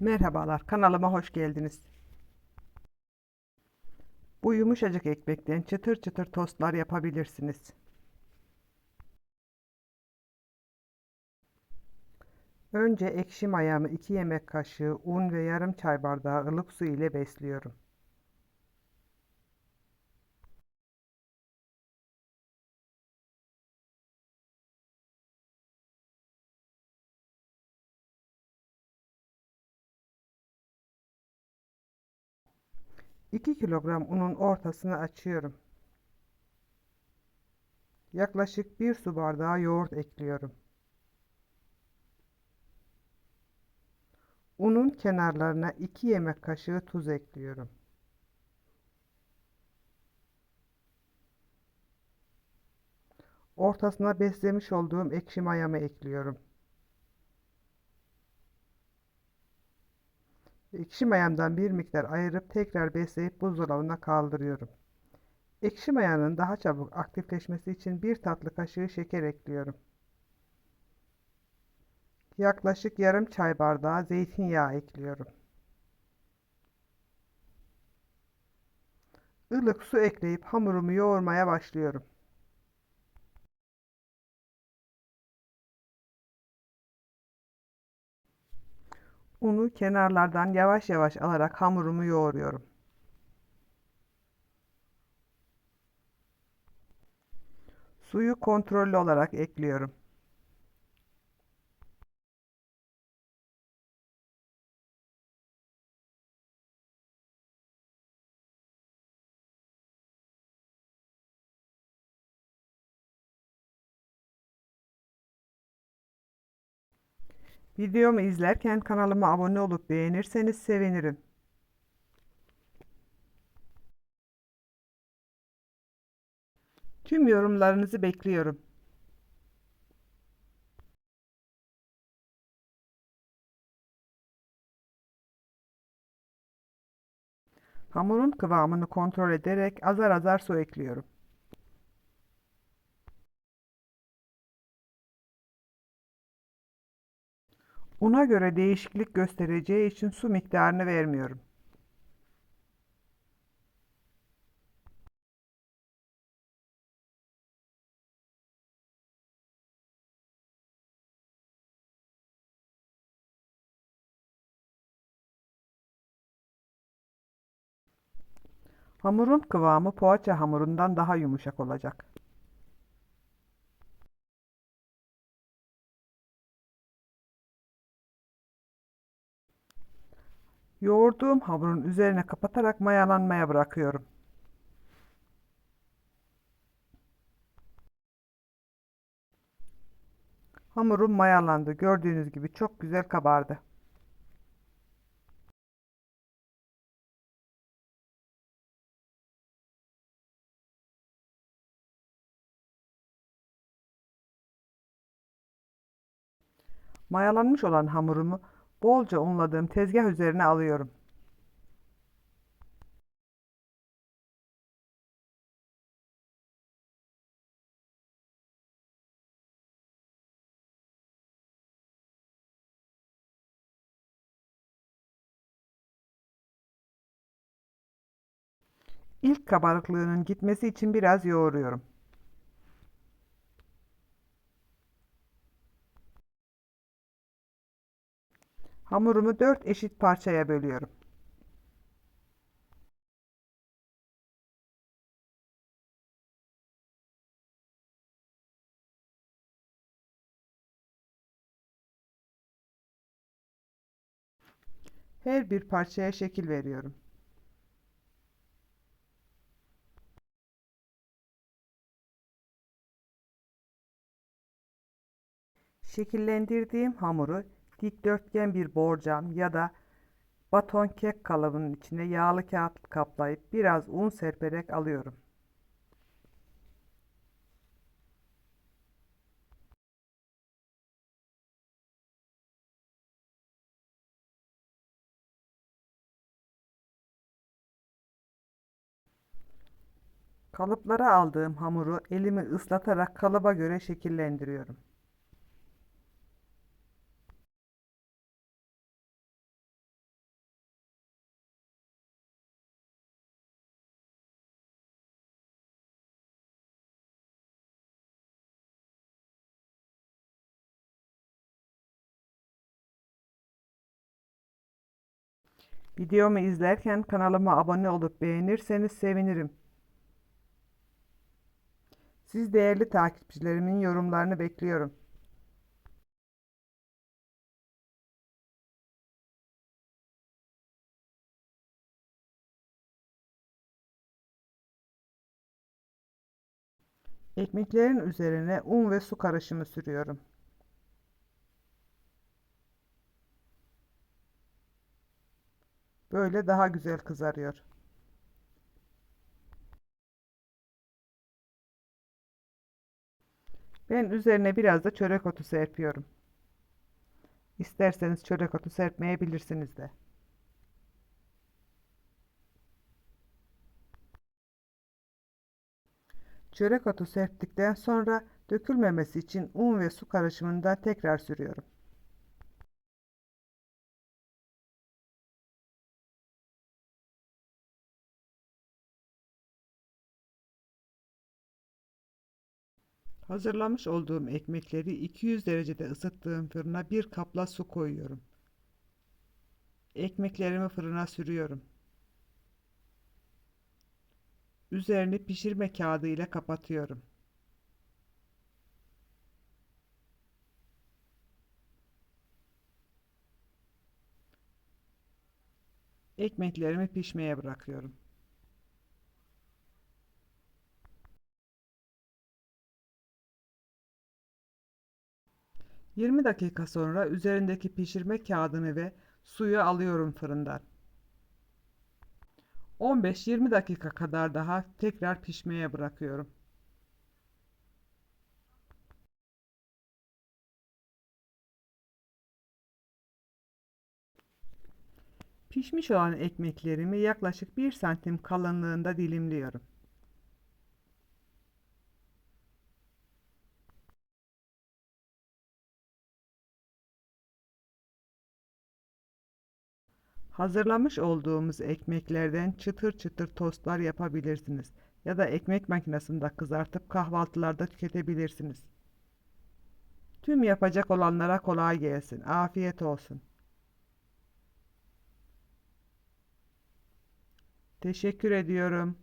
Merhabalar, kanalıma hoş geldiniz. Bu yumuşacık ekmekten çıtır çıtır tostlar yapabilirsiniz. Önce ekşi mayamı 2 yemek kaşığı un ve yarım çay bardağı ılık su ile besliyorum. İki kilogram unun ortasını açıyorum. Yaklaşık bir su bardağı yoğurt ekliyorum. Unun kenarlarına 2 yemek kaşığı tuz ekliyorum. Ortasına beslemiş olduğum ekşi mayamı ekliyorum. Ekşi mayamdan bir miktar ayırıp tekrar besleyip buzdolabına kaldırıyorum. Ekşi mayanın daha çabuk aktifleşmesi için bir tatlı kaşığı şeker ekliyorum. Yaklaşık yarım çay bardağı zeytinyağı ekliyorum. Ilık su ekleyip hamurumu yoğurmaya başlıyorum. Unu kenarlardan yavaş yavaş alarak hamurumu yoğuruyorum. Suyu kontrollü olarak ekliyorum. Videomu izlerken kanalıma abone olup beğenirseniz sevinirim. Tüm yorumlarınızı bekliyorum. Hamurun kıvamını kontrol ederek azar azar su ekliyorum. Una göre değişiklik göstereceği için su miktarını vermiyorum. Hamurun kıvamı poğaça hamurundan daha yumuşak olacak. Yoğurduğum hamurun üzerine kapatarak mayalanmaya bırakıyorum. Hamurum mayalandı. Gördüğünüz gibi çok güzel kabardı. Mayalanmış olan hamurumu bolca unladığım tezgah üzerine alıyorum. İlk kabarıklığının gitmesi için biraz yoğuruyorum. Hamurumu dört eşit parçaya bölüyorum. Her bir parçaya şekil veriyorum. Şekillendirdiğim hamuru dikdörtgen bir borcam ya da baton kek kalıbının içine yağlı kağıt kaplayıp biraz un serperek alıyorum. Kalıplara aldığım hamuru elimi ıslatarak kalıba göre şekillendiriyorum. Videomu izlerken kanalıma abone olup beğenirseniz sevinirim. Siz değerli takipçilerimin yorumlarını bekliyorum. Ekmeklerin üzerine un ve su karışımı sürüyorum. Böyle daha güzel kızarıyor. Ben üzerine biraz da çörek otu serpiyorum. İsterseniz çörek otu serpmeyebilirsiniz de. Çörek otu serptikten sonra dökülmemesi için un ve su karışımında tekrar sürüyorum. Hazırlamış olduğum ekmekleri 200 derecede ısıttığım fırına bir kapla su koyuyorum. Ekmeklerimi fırına sürüyorum. Üzerini pişirme kağıdı ile kapatıyorum. Ekmeklerimi pişmeye bırakıyorum. 20 dakika sonra üzerindeki pişirme kağıdını ve suyu alıyorum fırından. 15-20 dakika kadar daha tekrar pişmeye bırakıyorum. Pişmiş olan ekmeklerimi yaklaşık 1 santim kalınlığında dilimliyorum. Hazırlamış olduğumuz ekmeklerden çıtır çıtır tostlar yapabilirsiniz ya da ekmek makinesinde kızartıp kahvaltılarda tüketebilirsiniz. Tüm yapacak olanlara kolay gelsin. Afiyet olsun. Teşekkür ediyorum.